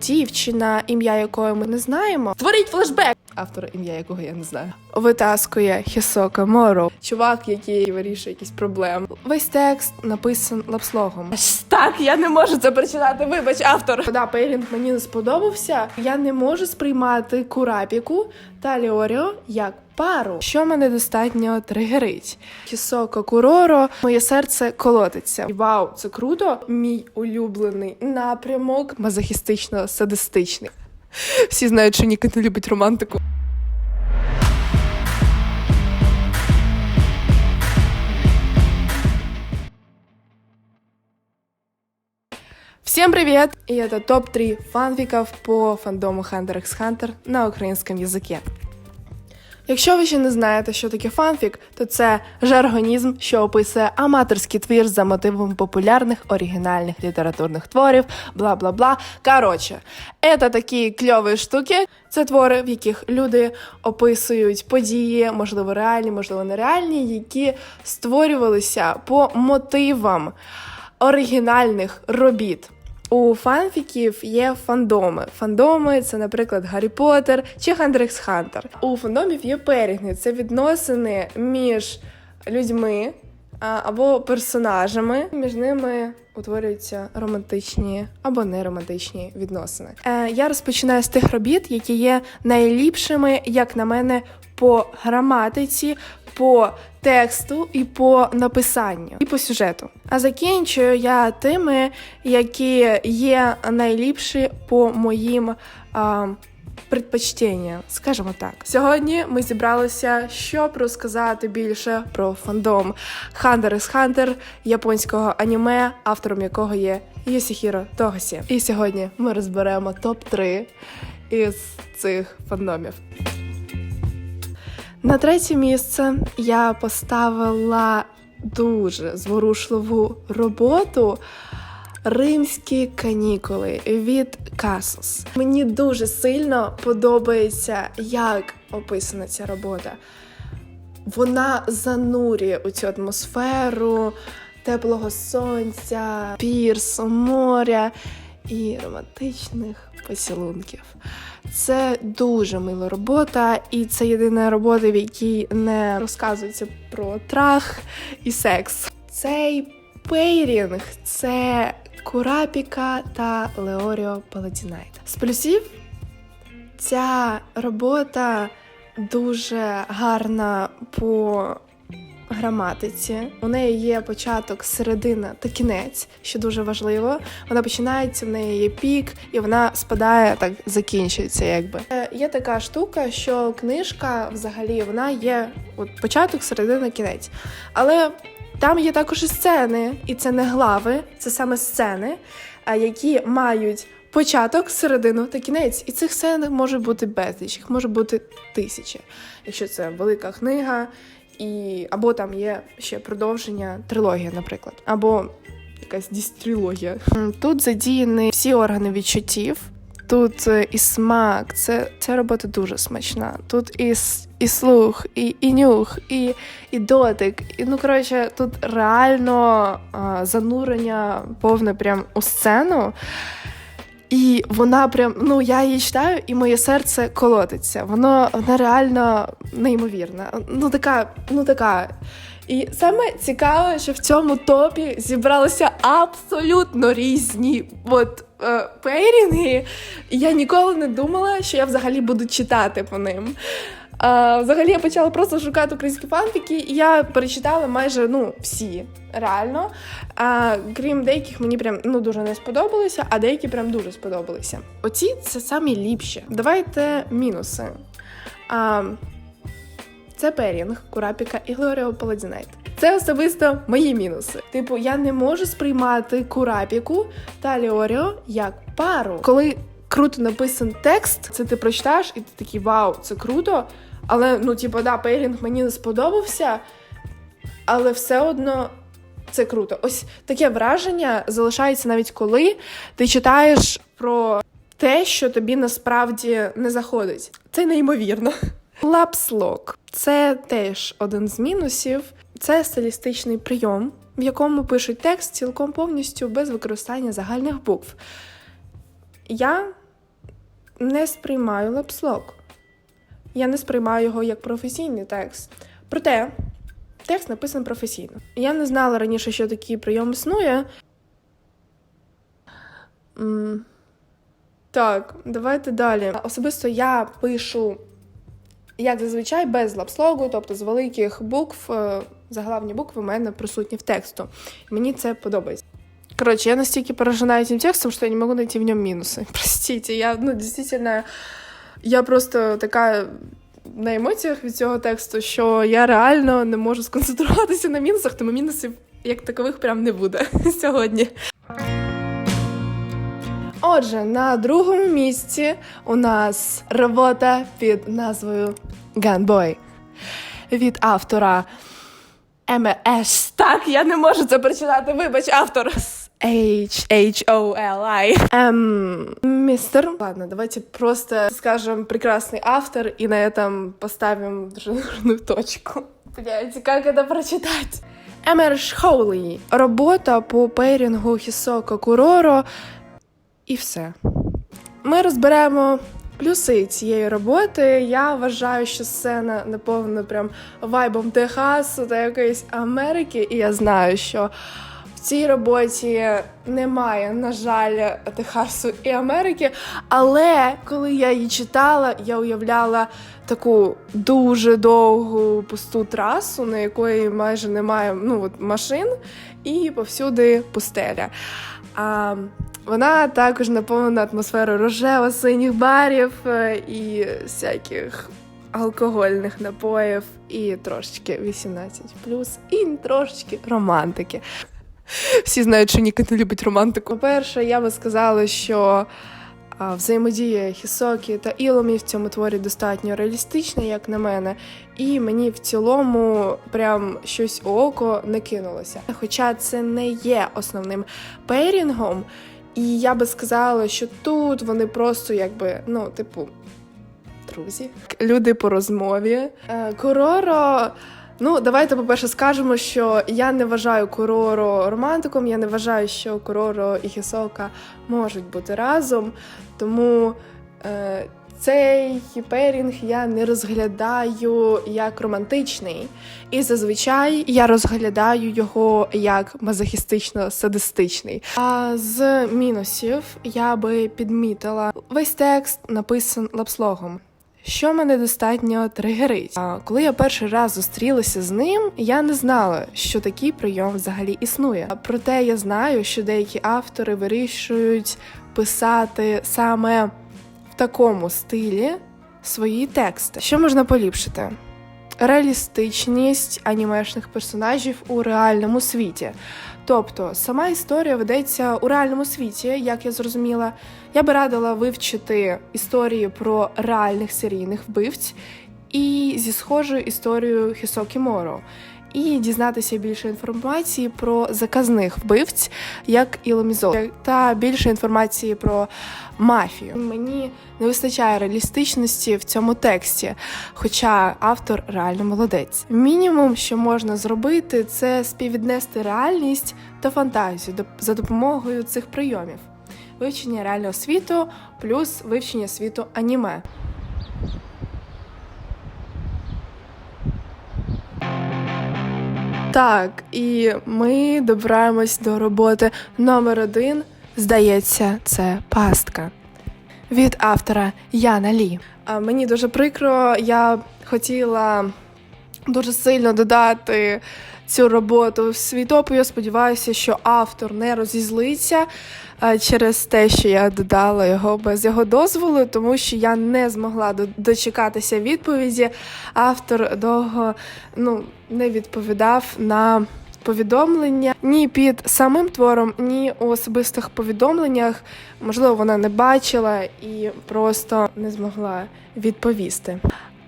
Дівчина, ім'я якої ми не знаємо, творить флешбек! Автора ім'я якого я не знаю. Витаскує Хісока Моро. Чувак, який вирішує якісь проблеми. Весь текст написан лапслогом. Так, я не можу це прочитати. Вибач, автор. Да, Пейлінг мені не сподобався. Я не можу сприймати Курапіку та Ліоріо як пару, що мене достатньо тригерить. Хісоко Куроро, моє серце колотиться. Вау, це круто! Мій улюблений напрямок мазохістично-садистичний. Всі знають, що Ніка не любить романтику. Всем привет! И это топ-3 фанфиков по фандому Hunter x Hunter на українському язикі. Якщо ви ще не знаєте, що таке фанфік, то це жаргонізм, що описує аматорський твір за мотивом популярних оригінальних літературних творів, бла бла бла. Коротше, це такі кльові штуки. Це твори, в яких люди описують події, можливо, реальні, можливо, нереальні, які створювалися по мотивам оригінальних робіт. У фанфіків є фандоми. Фандоми це, наприклад, Гаррі Поттер чи x Hunter. У фандомів є перігни. Це відносини між людьми або персонажами. Між ними утворюються романтичні або неромантичні відносини. Е, я розпочинаю з тих робіт, які є найліпшими, як на мене, по граматиці, по тексту і по написанню, і по сюжету. А закінчую я тими, які є найліпші по моїм. А, Предпочтення, скажімо так. Сьогодні ми зібралися, щоб розказати більше про фандом Hunter x Hunter японського аніме, автором якого є Йосіхіро Тогасі. І сьогодні ми розберемо топ-3 із цих фандомів. На третє місце я поставила дуже зворушливу роботу Римські канікули від Касус. Мені дуже сильно подобається, як описана ця робота. Вона занурює у цю атмосферу теплого сонця, пірсу, моря і романтичних поцілунків. Це дуже мила робота, і це єдина робота, в якій не розказується про трах і секс. Цей пейрінг це Курапіка та Леоріо Паладінайт. З плюсів ця робота дуже гарна по граматиці. У неї є початок, середина та кінець, що дуже важливо. Вона починається, в неї є пік, і вона спадає, так закінчується, якби. Е, Є така штука, що книжка взагалі вона є от початок, середина, кінець. Але там є також і сцени, і це не глави, це саме сцени, які мають початок, середину та кінець. І цих сцен може бути безліч, їх може бути тисячі, якщо це велика книга, і або там є ще продовження трилогія, наприклад, або якась дістрилогія. Тут задіяні всі органи відчуттів. Тут е, і смак, це, ця робота дуже смачна. Тут і, і слух, і, і нюх, і, і дотик. І, ну, коротше, тут реально а, занурення повне прям у сцену. І вона прям, ну я її читаю, і моє серце колотиться. Воно вона реально неймовірна. Ну така, ну така. І саме цікаве, що в цьому топі зібралися абсолютно різні от, е, пейрінги. І я ніколи не думала, що я взагалі буду читати по ним. Взагалі я почала просто шукати українські фанфіки, і я перечитала майже ну, всі реально. А, крім деяких, мені прям ну, дуже не сподобалися, а деякі прям дуже сподобалися. Оці це самі ліпші. Давайте мінуси. А, це Перінг, Курапіка і Глоріо Паладінайт. Це особисто мої мінуси. Типу, я не можу сприймати Курапіку та Ліоріо як пару. Коли круто написан текст, це ти прочитаєш, і ти такий вау, це круто. Але ну, типу, да, Пейрінг мені не сподобався, але все одно. Це круто. Ось таке враження залишається навіть коли ти читаєш про те, що тобі насправді не заходить. Це неймовірно. Лапслок це теж один з мінусів. Це стилістичний прийом, в якому пишуть текст цілком повністю без використання загальних букв. Я не сприймаю лапслог. Я не сприймаю його як професійний текст. Проте текст написаний професійно. Я не знала раніше, що такий прийом існує. Так, давайте далі. Особисто я пишу, як зазвичай, без лапслогу, тобто з великих букв, е, заглавні букви в мене присутні в тексту. Мені це подобається. Короче, я настолько поражена этим текстом, что я не могу найти в нем минусы. Простите, я, ну, действительно, я просто така на емоціях від цього тексту, що я реально не можу сконцентруватися на мінусах, тому мінусів як такових прям не буде сьогодні. Отже, на другому місці у нас робота під назвою Gunboy від автора МС. Так, я не можу це прочитати. Вибач, автор. H H O L I. Эм, мистер. Ладно, давайте просто скажем прекрасный автор и на этом поставим жирную точку. Блять, как это прочитать? Емерш Хоулі. Робота по пейрінгу Хісоко Куроро. І все. Ми розберемо плюси цієї роботи. Я вважаю, що сцена наповнена прям вайбом Техасу та якоїсь Америки, і я знаю, що в цій роботі немає, на жаль, Техасу і Америки. Але коли я її читала, я уявляла таку дуже довгу пусту трасу, на якої майже немає ну, от, машин, і повсюди пустеля. А вона також наповнена атмосферою рожево-синіх барів е, і всяких алкогольних напоїв, і трошечки 18 і трошечки романтики. Всі знають, що Ніка не любить романтику. По-перше, я би сказала, що взаємодія Хісокі та Іломі в цьому творі достатньо реалістична, як на мене, і мені в цілому прям щось у око не кинулося. Хоча це не є основним пейрінгом, і я би сказала, що тут вони просто якби, ну, типу, друзі, люди по розмові. Е, Короро. Ну, давайте, по-перше, скажемо, що я не вважаю Короро романтиком, я не вважаю, що Короро і Хісока можуть бути разом. Тому е, цей пейрінг я не розглядаю як романтичний. І зазвичай я розглядаю його як мазохістично-садистичний. А з мінусів я би підмітила весь текст написан лапслогом. Що мене достатньо тригерить. А коли я перший раз зустрілася з ним, я не знала, що такий прийом взагалі існує. Проте я знаю, що деякі автори вирішують писати саме в такому стилі свої тексти. Що можна поліпшити? Реалістичність анімешних персонажів у реальному світі. Тобто сама історія ведеться у реальному світі, як я зрозуміла. Я би радила вивчити історії про реальних серійних вбивць і зі схожою історією Хісокі Моро. І дізнатися більше інформації про заказних вбивць, як Іломізо, та більше інформації про мафію. Мені не вистачає реалістичності в цьому тексті, хоча автор реально молодець. Мінімум, що можна зробити, це співвіднести реальність та фантазію за допомогою цих прийомів. Вивчення реального світу плюс вивчення світу аніме. Так, і ми добираємось до роботи номер один. Здається, це пастка від автора Яна Лі. А мені дуже прикро, я хотіла дуже сильно додати цю роботу в свій топ. Я сподіваюся, що автор не розізлиться через те, що я додала його без його дозволу, тому що я не змогла дочекатися відповіді. Автор довго ну, не відповідав на повідомлення ні під самим твором, ні у особистих повідомленнях. Можливо, вона не бачила і просто не змогла відповісти.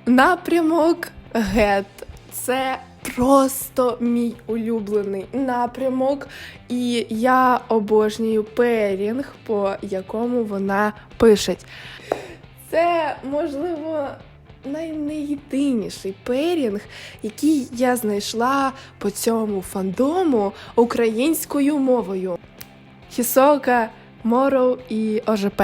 Напрямок гет це просто мій улюблений напрямок, і я обожнюю перінг, по якому вона пише. Це можливо найнеєдиніший перінг, який я знайшла по цьому фандому українською мовою. Хісока, Мороу і ОЖП.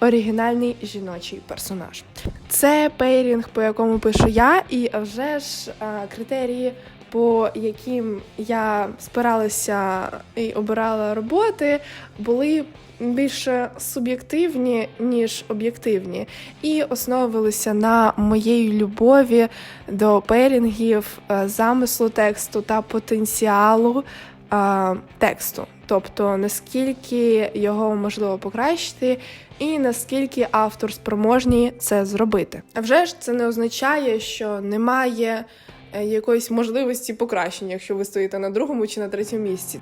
Оригінальний жіночий персонаж. Це пейрінг, по якому пишу я, і вже ж а, критерії, по яким я спиралася і обирала роботи, були більше суб'єктивні, ніж об'єктивні, і основувалися на моєї любові до пейрінгів, е, замислу тексту та потенціалу е, тексту. Тобто наскільки його можливо покращити, і наскільки автор спроможний це зробити. А вже ж це не означає, що немає е, якоїсь можливості покращення, якщо ви стоїте на другому чи на третьому місці.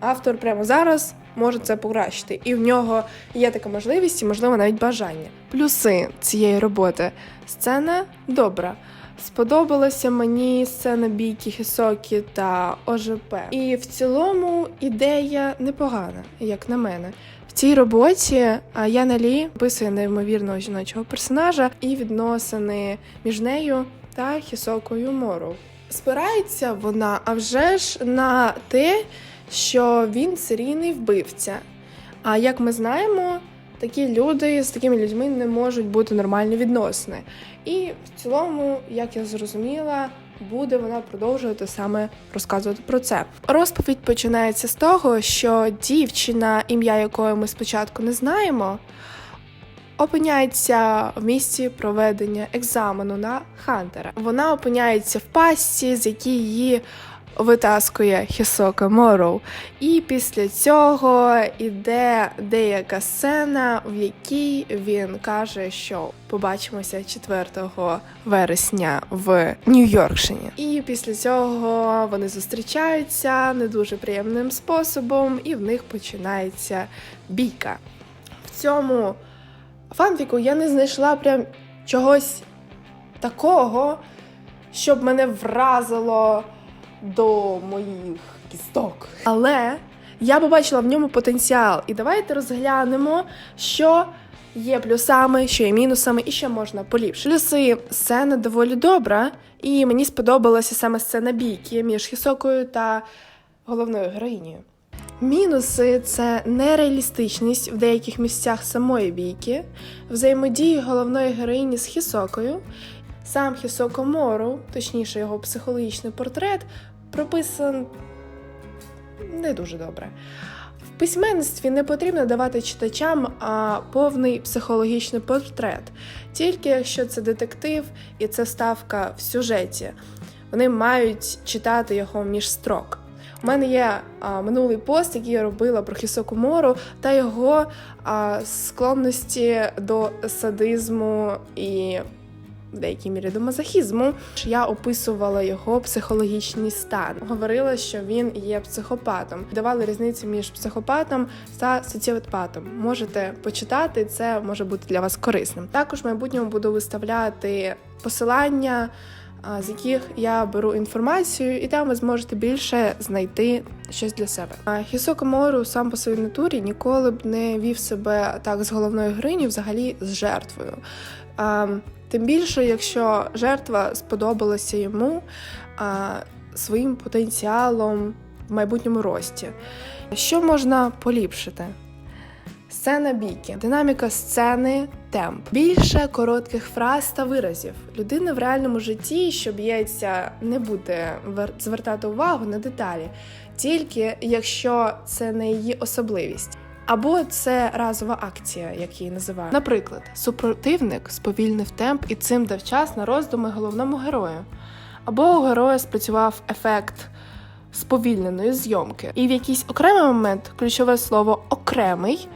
Автор прямо зараз може це покращити, і в нього є така можливість, і можливо навіть бажання. Плюси цієї роботи: сцена добра. Сподобалася мені сцена бійки Хісокі та ОЖП. І в цілому ідея непогана, як на мене. В цій роботі Яна Лі описує неймовірного жіночого персонажа і відносини між нею та Хісокою Мору. Спирається вона, а вже ж на те, що він серійний вбивця. А як ми знаємо, такі люди з такими людьми не можуть бути нормальні відносини. І в цілому, як я зрозуміла, буде вона продовжувати саме розказувати про це. Розповідь починається з того, що дівчина, ім'я якої ми спочатку не знаємо, опиняється в місці проведення екзамену на Хантера. Вона опиняється в пастці, з якій її витаскує Хісока Мороу. І після цього іде деяка сцена, в якій він каже, що побачимося 4 вересня в Нью-Йоркшині. І після цього вони зустрічаються не дуже приємним способом, і в них починається бійка. В цьому фанфіку я не знайшла прям чогось такого, щоб мене вразило до моїх кісток. Але я побачила в ньому потенціал. І давайте розглянемо, що є плюсами, що є мінусами, і що можна поліпшити. Плюси сцена доволі добра, і мені сподобалася саме сцена бійки між Хісокою та головною героїнею. Мінуси це нереалістичність в деяких місцях самої бійки, взаємодії головної героїні з Хісокою. Сам Хісоко Мору, точніше його психологічний портрет, прописан не дуже добре. В письменництві не потрібно давати читачам а, повний психологічний портрет, тільки якщо це детектив і це ставка в сюжеті. Вони мають читати його між строк. У мене є а, минулий пост, який я робила про Хісоку Мору та його а, склонності до садизму і в деякій мірі до мазохізму. Я описувала його психологічний стан. Говорила, що він є психопатом. Давали різницю між психопатом та соціопатом. Можете почитати, це може бути для вас корисним. Також в майбутньому буду виставляти посилання. З яких я беру інформацію, і там ви зможете більше знайти щось для себе. Хісоко Мору сам по своїй натурі ніколи б не вів себе так з головною героїнею, взагалі з жертвою. Тим більше, якщо жертва сподобалася йому а, своїм потенціалом в майбутньому рості. Що можна поліпшити? Сцена бійки, динаміка сцени, темп, більше коротких фраз та виразів. Людина в реальному житті, що б'ється, не буде вер- звертати увагу на деталі, тільки якщо це не її особливість. Або це разова акція, як її називають. Наприклад, супротивник сповільнив темп і цим дав час на роздуми головному герою. Або у героя спрацював ефект сповільненої зйомки. І в якийсь окремий момент ключове слово окремий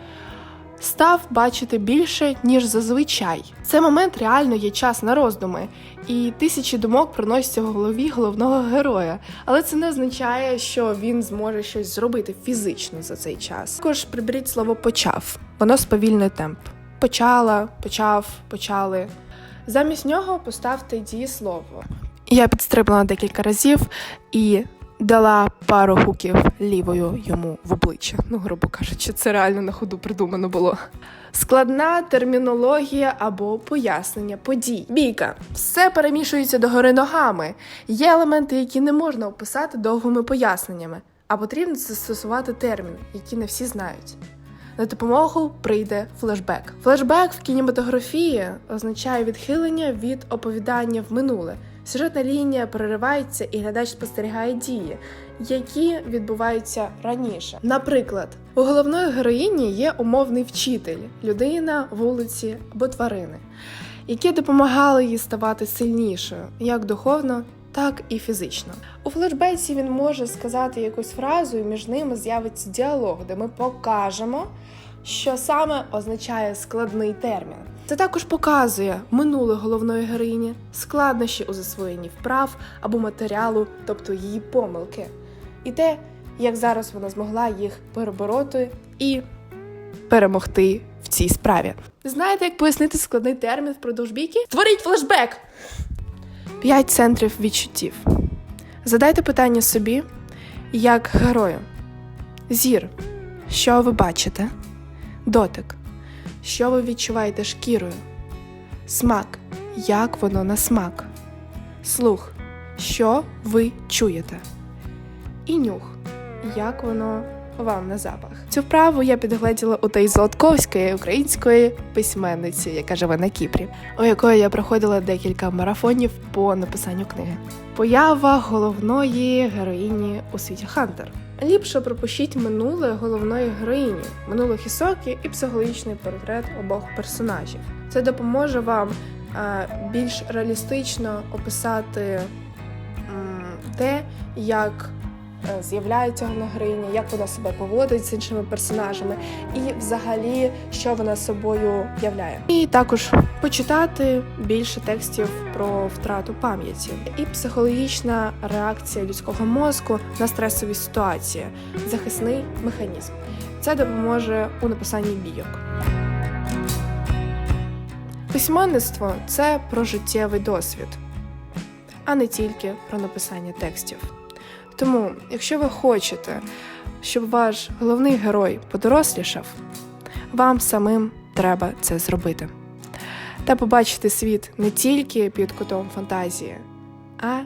став бачити більше, ніж зазвичай. В цей момент реально є час на роздуми, і тисячі думок проносяться в голові головного героя. Але це не означає, що він зможе щось зробити фізично за цей час. Також приберіть слово почав, воно сповільнює темп. Почала, почав, почали. Замість нього поставте дієслово. Я підстрибнула декілька разів і дала пару гуків лівою йому в обличчя. Ну, грубо кажучи, це реально на ходу придумано було. Складна термінологія або пояснення подій. Бійка. Все перемішується догори ногами. Є елементи, які не можна описати довгими поясненнями, а потрібно застосувати терміни, які не всі знають. На допомогу прийде флешбек. Флешбек в кінематографії означає відхилення від оповідання в минуле. Сюжетна лінія переривається, і глядач спостерігає дії, які відбуваються раніше. Наприклад, у головної героїні є умовний вчитель, людина, вулиці або тварини, які допомагали їй ставати сильнішою, як духовно, так і фізично. У флешбеці він може сказати якусь фразу, і між ними з'явиться діалог, де ми покажемо, що саме означає складний термін. Це також показує минуле головної героїні, складнощі у засвоєнні вправ або матеріалу, тобто її помилки, і те, як зараз вона змогла їх перебороти і перемогти в цій справі. Знаєте, як пояснити складний термін впродовж бійки? Створіть флешбек! П'ять центрів відчуттів. Задайте питання собі, як герою. Зір. Що ви бачите? Дотик. Що ви відчуваєте шкірою? Смак. Як воно на смак? Слух. Що ви чуєте? І нюх. Як воно вам на запах? Цю вправу я підгледіла у Таї Золотковської, української письменниці, яка живе на Кіпрі, у якої я проходила декілька марафонів по написанню книги. Поява головної героїні у світі Хантер. Ліпше пропущіть минуле головної героїні, минуле Хісокі і психологічний портрет обох персонажів. Це допоможе вам е, більш реалістично описати те, як з'являється головна героїня, як вона себе поводить з іншими персонажами, і взагалі, що вона собою являє. І також почитати більше текстів про втрату пам'яті і психологічна реакція людського мозку на стресові ситуації, захисний механізм. Це допоможе у написанні бійок. Письменництво це про життєвий досвід, а не тільки про написання текстів. Тому, якщо ви хочете, щоб ваш головний герой подорослішав, вам самим треба це зробити. Та побачити світ не тільки під кутом фантазії, а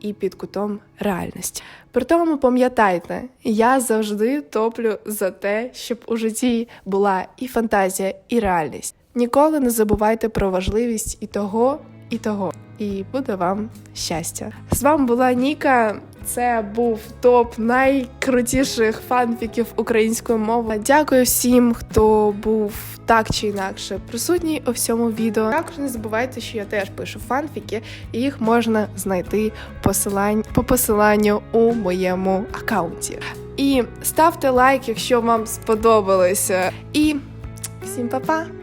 і під кутом реальності. При тому пам'ятайте, я завжди топлю за те, щоб у житті була і фантазія, і реальність. Ніколи не забувайте про важливість і того, і того. І буде вам щастя. З вами була Ніка. Це був топ найкрутіших фанфіків українською мовою. Дякую всім, хто був так чи інакше присутній у всьому відео. Також не забувайте, що я теж пишу фанфіки, і їх можна знайти посилань по посиланню у моєму аккаунті. І ставте лайк, якщо вам сподобалося. І всім па-па!